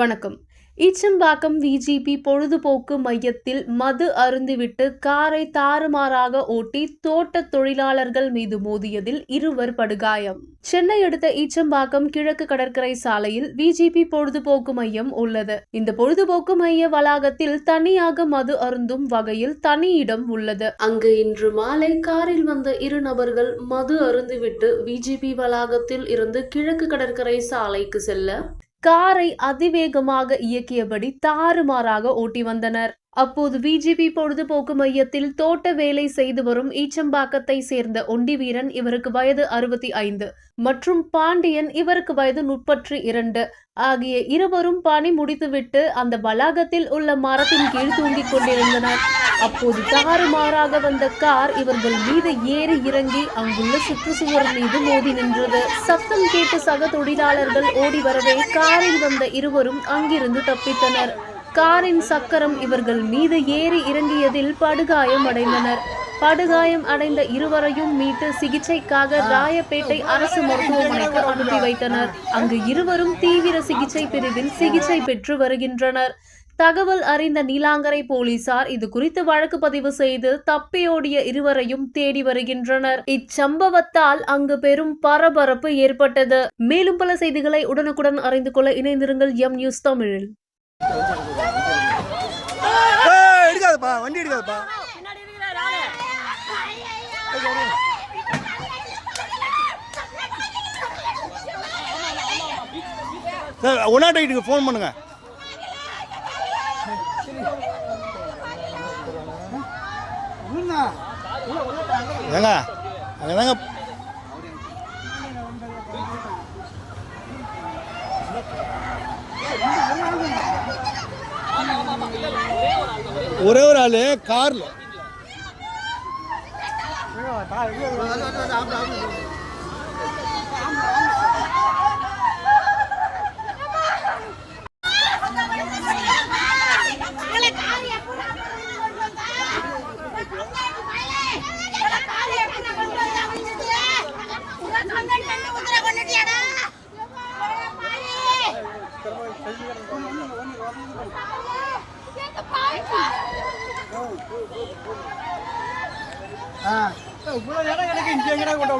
வணக்கம். ஈச்சம்பாக்கம் விஜிபி பொழுதுபோக்கு மையத்தில் மது அருந்துவிட்டு காரை தாறுமாறாக ஓட்டி தோட்ட தொழிலாளர்கள் மீது மோதியதில் இருவர் படுகாயம். சென்னை அடுத்த ஈச்சம்பாக்கம் கிழக்கு கடற்கரை சாலையில் விஜிபி பொழுதுபோக்கு மையம் உள்ளது. இந்த பொழுதுபோக்கு மைய வளாகத்தில் தனியாக மது அருந்தும் வகையில் தனி இடம் உள்ளது. அங்கு இன்று மாலை காரில் வந்த இரு நபர்கள் மது அருந்துவிட்டு விஜிபி வளாகத்தில் இருந்து கிழக்கு கடற்கரை சாலைக்கு செல்ல காரை அதிவேகமாக இயக்கியபடி தாறுமாறாக ஓட்டி வந்தனர். அப்போது விஜிபி பொழுதுபோக்கு மையத்தில் தோட்ட வேலை செய்து வரும் ஈச்சம்பாக்கத்தை சேர்ந்த ஒண்டி வீரன் இவருக்கு வயது அறுபத்தி ஐந்து மற்றும் பாண்டியன் இவருக்கு வயது முப்பற்றி இரண்டு. ஆகிய இருவரும் பணி முடித்துவிட்டு அந்த வளாகத்தில் உள்ள மரத்தின் கீழ் தூங்கிக் கொண்டிருந்தனர். அப்போது தாறுமாறாக வந்த கார் இவர்கள் மீது ஏறி இறங்கி அங்குள்ள சுற்றுச்சுவர் மீது மோதி நின்றது. சத்தம் கேட்டு சக தொழிலாளர்கள் ஓடி வரவே காரில் வந்த இருவரும் அங்கிருந்து தப்பித்தனர். காரின் சக்கரம் இவர்கள் மீது ஏறி இறங்கியதில் படுகாயம் அடைந்தனர். படுகாயம் அடைந்த இருவரையும் மீட்டு சிகிச்சைக்காக ராயப்பேட்டை அரசு மருத்துவமனைக்கு அனுப்பி வைத்தனர். அங்கு இருவரும் தீவிர சிகிச்சை பிரிவில் சிகிச்சை பெற்று வருகின்றனர். தகவல் அறிந்த நீலாங்கரை போலீசார் இது குறித்து வழக்கு பதிவு செய்து தப்பியோடிய இருவரையும் தேடி வருகின்றனர். இச்சம்பவத்தால் அங்கு பெரும் பரபரப்பு ஏற்பட்டது. மேலும் பல செய்திகளை உடனுக்குடன் அறிந்து கொள்ள இணைந்திருங்கள் எம் நியூஸ் தமிழில். எடுக்காதப்பா வண்டி எடுக்காதப்பா. சார் ஒன் எயிட்டுக்கு ஃபோன் பண்ணுங்க. ஏங்க அங்கே தாங்க ஒரே ஒரு ஆள் காரில் இவ்வளவு இடம் கிடைக்கும் இங்க எங்கடா கொண்டு